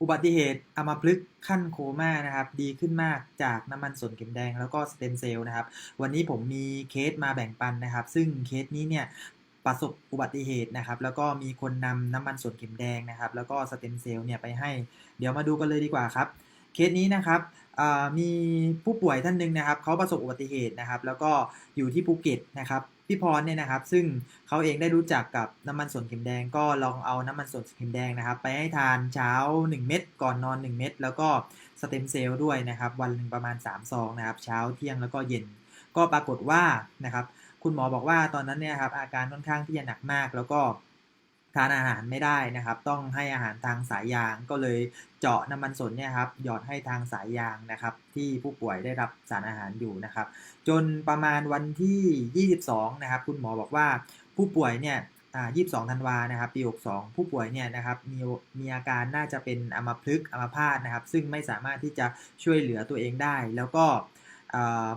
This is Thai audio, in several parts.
อุบัติเหตุอัมาพฤกขั้นโคม่านะครับ ดีขึ้นมากจากน้ำมันสนเข็มแดงแล้วก็สเต็มเซลล์นะครับ วันนี้ผมมีเคสมาแบ่งปันนะครับ ซึ่งเคสนี้เนี่ยประสบอุบัติเหตุนะครับ แล้วก็มีคนนำน้ำมันสนเข็มแดงนะครับ แล้วก็สเต็มเซลล์เนี่ยไปให้ เดี๋ยวมาดูกันเลยดีกว่าครับ เคสนี้นะครับมีผู้ป่วยท่านหนึ่งนะครับเขาประสบอุบัติเหตุนะครับ แล้วก็อยู่ที่ภูเก็ตนะครับ พี่พรเนี่ยนะครับ ซึ่งเขาเองได้รู้จักกับน้ำมันสนเข็มแดง ก็ลองเอาน้ำมันสนเข็มแดงนะครับ ไปให้ทานเช้า 1 เม็ดก่อนนอน 1 เม็ดแล้วก็สเต็มเซลล์ด้วยนะครับ วันหนึ่งประมาณ3ซองนะครับเช้าเที่ยงแล้วก็เย็น ก็ปรากฏว่านะครับ คุณหมอบอกว่าตอนนั้นเนี่ยครับอาการค่อนข้างที่จะหนักมากแล้วก็านอาหารไม่ได้นะครับ ต้องให้อาหารทางสายยางก็เลยเจาะน้ำมันสนเนี่ยครับหยอดให้ทางสายยางนะครับ ที่ผู้ป่วยได้รับสารอาหารอยู่นะครับ จนประมาณวันที่ 22 นะครับ คุณหมอบอกว่าผู้ป่วยเนี่ยอ่า22 ธันวานะครับปี 62 ผู้ป่วยเนี่ยนะครับมีมีอาการน่าจะเป็นอัมพฤกษ์อัมพาตนะครับ ซึ่งไม่สามารถที่จะช่วยเหลือตัวเองได้ แล้วก็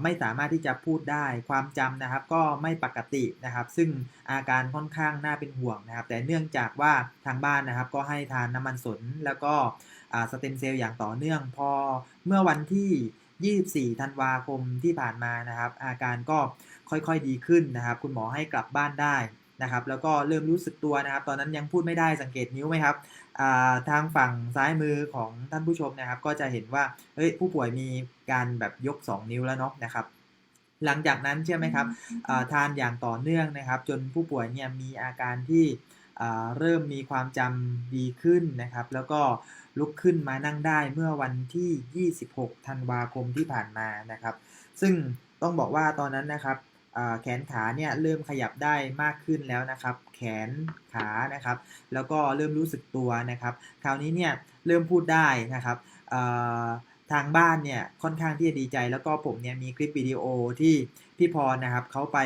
ไม่สามารถที่จะพูดได้ความจำนะครับ ก็ไม่ปกตินะครับ ซึ่งอาการค่อนข้างน่าเป็นห่วงนะครับ แต่เนื่องจากว่าทางบ้านนะครับ ก็ให้ทานน้ำมันสนแล้วก็สเต็มเซลล์อย่างต่อเนื่องพอเมื่อวันที่ 24 ธันวาคมที่ผ่านมานะครับ อาการก็ค่อยๆดีขึ้นนะครับ คุณหมอให้กลับบ้านได้ นะครับแล้วก็เริ่มรู้สึกตัวนะครับ ตอนนั้นยังพูดไม่ได้สังเกตนิ้วไหมครับอ่าทางฝั่งซ้ายมือของท่านผู้ชมนะครับ ก็จะเห็นว่าเฮ้ยผู้ป่วยมีการแบบยก 2 นิ้วแล้วเนาะนะครับ หลังจากนั้นเชื่อไหมครับอ่าทานอย่างต่อเนื่องนะครับ จนผู้ป่วยเนี่ยมีอาการที่อ่าเริ่มมีความจำดีขึ้นนะครับ แล้วก็ลุกขึ้นมานั่งได้เมื่อวันที่ 26 ธันวาคมที่ผ่านมานะครับ ซึ่งต้องบอกว่าตอนนั้นนะครับอ่า แขนขาเนี่ยเริ่มขยับได้มากขึ้นแล้วนะครับ แขนขานะครับ แล้วก็เริ่มรู้สึกตัวนะครับ คราวนี้เนี่ยเริ่มพูดได้นะครับทางบ้านเนี่ยค่อนข้างที่จะดีใจ แล้วก็ผมเนี่ยมีคลิปวิดีโอที่พี่พรนะครับเขาไป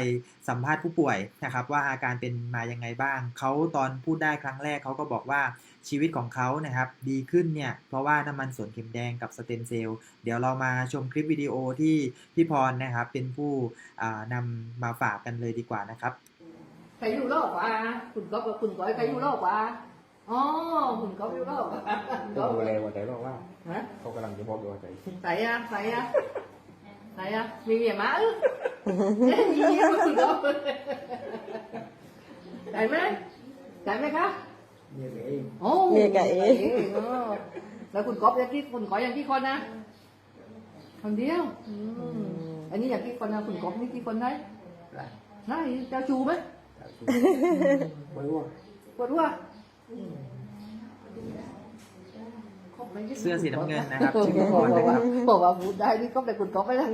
สัมภาษณ์ผู้ป่วยนะครับ ว่าอาการเป็นมายังไงบ้างเขาตอนพูดได้ครั้งแรกเขาก็บอกว่า ชีวิตของเขานะครับ ดีขึ้นเนี่ย เพราะว่าน้ำมันสนเข็มแดงกับสเต็มเซลล์เดี๋ยวเรามาชมคลิปวิดีโอที่พี่พรนะครับ เป็นผู้อ่านำมาฝากกันเลยดีกว่านะครับใครอยู่รอบกว่าคุณก๊อฟกับคุณก้อยใครอยู่รอบกว่าอ๋อคุณก๊อฟอยู่รอบกว่าคุณต้ก๊อองฟดูแลหัวใจบอกว่าฮะเขากำลังจะบอกอยู่หัวใจใส่อะใส่อะใส่อะมีเมียมาเออเอ๊ะมีเมียมาคุณก๊อฟใส่ไหมใส่ไหมคะ เนี่ยเองโอ้เมียกับเอ๋เออแล้วคุณก๊อฟยังกี่คุณก้อยยังกี่คนนะคนเดียวอืมอันนี้อย่างกี่คนนะคุณก๊อฟนี่กี่คนได้ได้ได้เจ้าชูไหมแต่ชูไม่รู้ว่าปวดหัวเสื้อสีน้ำเงินนะครับเออชื่อพี่พรบอกนะคว่ารับบอกว่าพูดได้นี่ก็ไปคุณก๊อฟไปแล้ว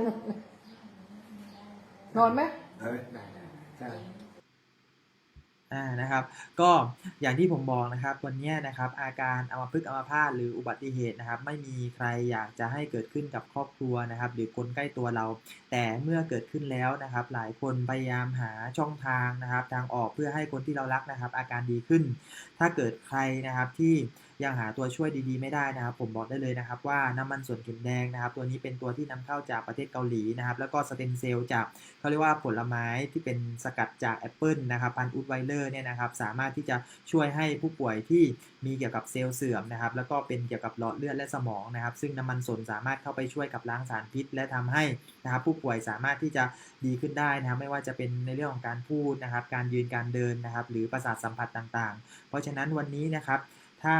นอนไหมเฮ้ยได้ได้ใช่อ่า นะครับ ก็อย่างที่ผมบอกนะครับ วันนี้นะครับ อาการอัมพฤกษ์อัมพาตหรืออุบัติเหตุนะครับ ไม่มีใครอยากจะให้เกิดขึ้นกับครอบครัวนะครับ หรือคนใกล้ตัวเรา แต่เมื่อเกิดขึ้นแล้วนะครับ หลายคนพยายามหาช่องทางนะครับ ทางออกเพื่อให้คนที่เรารักนะครับ อาการดีขึ้น ถ้าเกิดใครนะครับที่ ยังหาตัวช่วยดีๆไม่ได้นะครับ ผมบอกได้เลยนะครับ ว่าน้ำมันส่วนเข็มแดงนะครับ ตัวนี้เป็นตัวที่นำเข้าจากประเทศเกาหลีนะครับ แล้วก็สเต็มเซลล์จากเขาเรียกว่าผลไม้ที่เป็นสกัดจากแอปเปิลนะครับพันอุดไวเลอร์เนี่ยนะครับ สามารถที่จะช่วยให้ผู้ป่วยที่มีเกี่ยวกับเซลล์เสื่อมนะครับ แล้วก็เป็นเกี่ยวกับหลอดเลือดและสมองนะครับ ซึ่งน้ำมันสนสามารถเข้าไปช่วยกับล้างสารพิษ และทำให้นะครับผู้ป่วยสามารถที่จะดีขึ้นได้นะครับ ไม่ว่าจะเป็นในเรื่องของการพูดนะครับ การยืนการเดินนะครับ หรือประสาทสัมผัสต่างๆ เพราะฉะนั้นวันนี้นะครับ ถ้า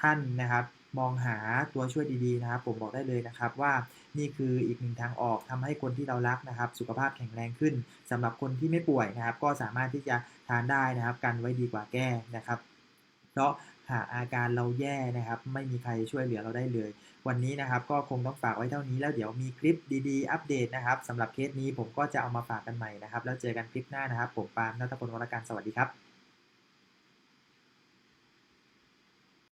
ท่านนะครับมองหาตัวช่วยดีๆนะครับ ผมบอกได้เลยนะครับว่านี่คืออีกหนึ่งทางออกทำให้คนที่เรารักนะครับ สุขภาพแข็งแรงขึ้นสำหรับคนที่ไม่ป่วยนะครับ ก็สามารถที่จะทานได้นะครับ กันไว้ดีกว่าแก้นะครับ เพราะหากอาการเราแย่นะครับ ไม่มีใครช่วยเหลือเราได้เลย วันนี้นะครับ ก็คงต้องฝากไว้เท่านี้แล้วเดี๋ยวมีคลิปดีๆ อัปเดตนะครับสำหรับเคสนี้ผมก็จะเอามาฝากกันใหม่นะครับ แล้วเจอกันคลิปหน้านะครับ ผมปาล์มนัทพลวรการสวัสดีครับ